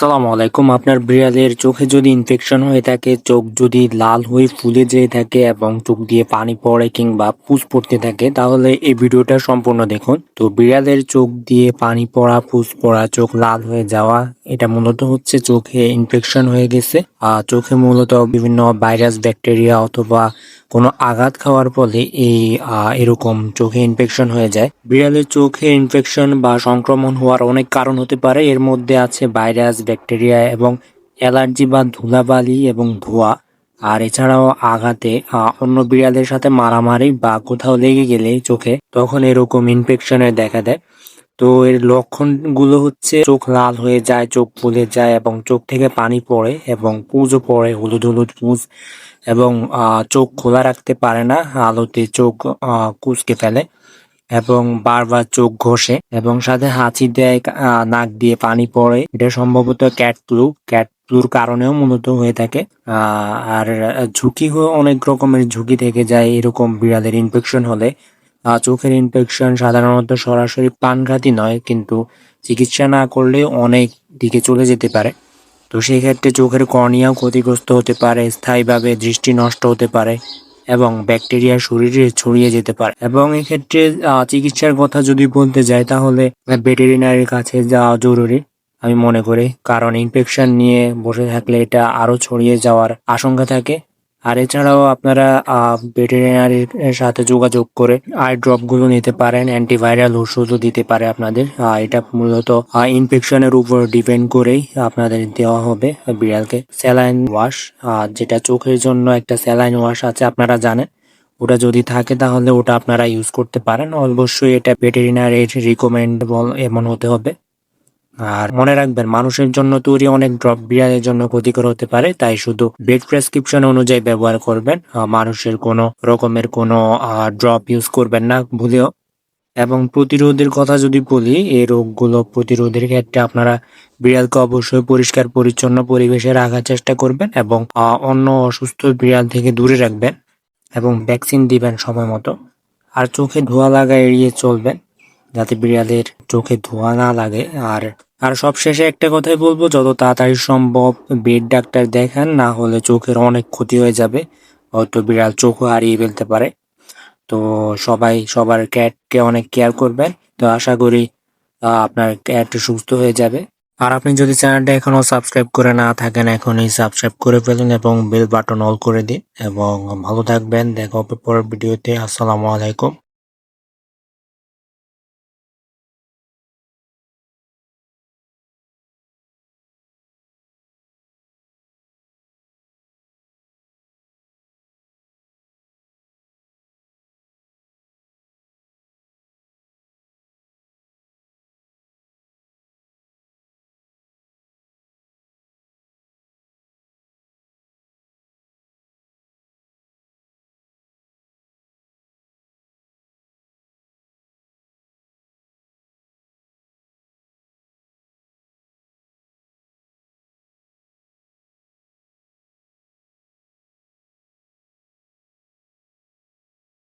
আসসালামু আলাইকুম। আপনার বিড়ালের চোখে যদি ইনফেকশন হয়ে থাকে, চোখ যদি লাল হয়ে ফুলে যেয়ে থাকে এবং চোখ দিয়ে পানি পড়ে কিংবা পুজ পড়তে থাকে, তাহলে এই ভিডিওটা সম্পূর্ণ দেখুন। তো বিড়ালের চোখ দিয়ে পানি পড়া, পুজ পড়া, চোখ লাল হয়ে যাওয়া, এটা মূলত হচ্ছে চোখে ইনফেকশন হয়ে গেছে। আর চোখে মূলত বিভিন্ন ভাইরাস ব্যাকটেরিয়া অথবা কোনো আঘাত খাওয়ার ফলে এই এরকম চোখে ইনফেকশন হয়ে যায়। বিড়ালের চোখে ইনফেকশন বা সংক্রমণ হওয়ার অনেক কারণ হতে পারে। এর মধ্যে আছে ভাইরাস, ব্যাকটেরিয়া এবং অ্যালার্জি বা ধুলাবালি এবং ধোঁয়া। আর এছাড়াও আঘাতে অন্য বিড়ালের সাথে মারামারি বা কোথাও লেগে গেলে চোখে, তখন এরকম ইনফেকশনের দেখা দেয়। তো এর লক্ষণগুলো হচ্ছে, চোখ লাল হয়ে যায়, চোখ ফুলে যায় এবং চোখ থেকে পানি পড়ে এবং পুজও পড়ে, হলুদ হলুদ পুজ এবং চোখ খোলা রাখতে পারে না, আলোতে চোখ কুঁচকে ফেলে এবং বারবার চোখ ঘষে এবং সাথে হাঁচি দেয় নাক দিয়ে পানি পড়ে। এটা সম্ভবত ক্যাট ফ্লু। ক্যাট ফ্লুর কারণেও মূলত হয়ে থাকে। আর ঝুঁকি অনেক রকমের ঝুঁকি থেকে যায়, এরকম বিড়ালের ইনফেকশন হলে। চোখের ইনফেকশন সাধারণত সরাসরি প্রাণঘাতী নয়, কিন্তু চিকিৎসা না করলে অনেক দিকে চলে যেতে পারে। তো সেই ক্ষেত্রে চোখের কর্নিয়াও ক্ষতিগ্রস্ত হতে পারে, স্থায়ীভাবে দৃষ্টি নষ্ট হতে পারে এবং ব্যাকটেরিয়া শরীরে ছড়িয়ে যেতে পারে। এবং এক্ষেত্রে চিকিৎসার কথা যদি বলতে যাই, তাহলে ভেটেরিনারির কাছে যাওয়া জরুরি। আমি মনে করি, কারণ ইনফেকশন নিয়ে বসে থাকলে এটা আরও ছড়িয়ে যাওয়ার আশঙ্কা থাকে। আর এছাড়াও আপনারা ভেটেরিনারির সাথে যোগাযোগ করে আই ড্রপগুলো নিতে পারেন অ্যান্টিভাইরাল ওষুধও দিতে পারে আপনাদের। এটা মূলত ইনফেকশনের উপর ডিপেন্ড করেই আপনাদের দেওয়া হবে বিড়ালকে। স্যালাইন ওয়াশ যেটা চোখের জন্য একটা স্যালাইন ওয়াশ আছে, আপনারা জানেন। ওটা যদি থাকে তাহলে ওটা আপনারা ইউজ করতে পারেন। অবশ্যই এটা ভেটেরিনারির রিকমেন্ডেবল এমন হতে হবে। আর মনে রাখবেন, মানুষের জন্য তৈরি অনেক ড্রপ বিড়ালের জন্য ক্ষতিকর হতে পারে, তাই শুধু বেড প্রেসক্রিপশন অনুযায়ী ব্যবহার করবেন। মানুষের কোনো রকমের কোনো ড্রপ ইউজ করবেন না ভুলেও। এবং প্রতিরোধের কথা যদি বলি, এই রোগগুলো প্রতিরোধের ক্ষেত্রে আপনারা বিড়ালকে অবশ্যই পরিষ্কার, পরিচ্ছন্ন পরিবেশে রাখার চেষ্টা করবেন এবং অন্য অসুস্থ বিড়াল থেকে দূরে রাখবেন এবং ভ্যাকসিন দিবেন সময় মতো। আর চোখে ধোঁয়া লাগা এড়িয়ে চলবেন যাতে বিড়ালের চোখে ধোঁয়া না লাগে। আর আর সবশেষে একটা কথাই বলব, যত তাড়াতাড়ি সম্ভব বেড ডাক্তার দেখান, না হলে চোখের অনেক ক্ষতি হয়ে যাবে। হয়তো বিড়াল চোখও হারিয়ে ফেলতে পারে। তো সবাই, সবার ক্যাটকে অনেক কেয়ার করবেন। তো আশা করি আপনার ক্যাট সুস্থ হয়ে যাবে। আর আপনি যদি চ্যানেলটা এখনও সাবস্ক্রাইব করে না থাকেন, এখনই সাবস্ক্রাইব করে ফেলুন এবং বেল বাটন অল করে দিন। এবং ভালো থাকবেন। দেখা হবে পরের ভিডিওতে আসসালামু আলাইকুম।